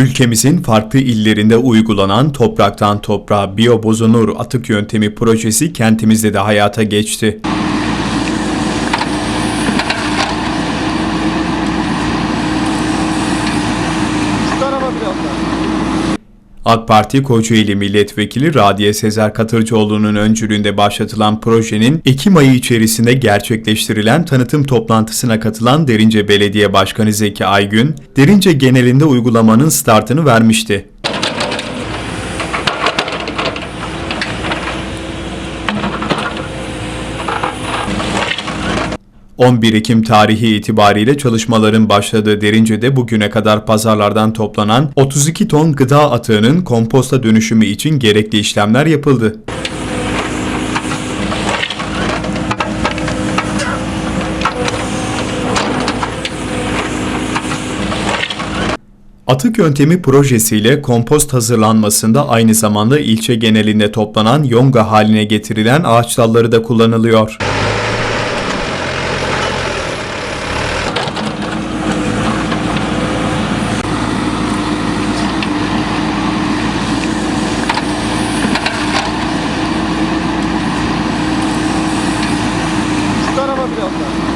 Ülkemizin farklı illerinde uygulanan topraktan toprağa biyobozunur atık yöntemi projesi kentimizde de hayata geçti. AK Parti Kocaeli Milletvekili Radiye Sezer Katırcıoğlu'nun öncülüğünde başlatılan projenin Ekim ayı içerisinde gerçekleştirilen tanıtım toplantısına katılan Derince Belediye Başkanı Zeki Aygün, Derince genelinde uygulamanın startını vermişti. ...11 Ekim tarihi itibariyle çalışmaların başladığı Derince'de bugüne kadar pazarlardan toplanan 32 ton gıda atığının komposta dönüşümü için gerekli işlemler yapıldı. Atık yöntemi projesiyle kompost hazırlanmasında aynı zamanda ilçe genelinde toplanan yonga haline getirilen ağaç dalları da kullanılıyor. campeão, cara.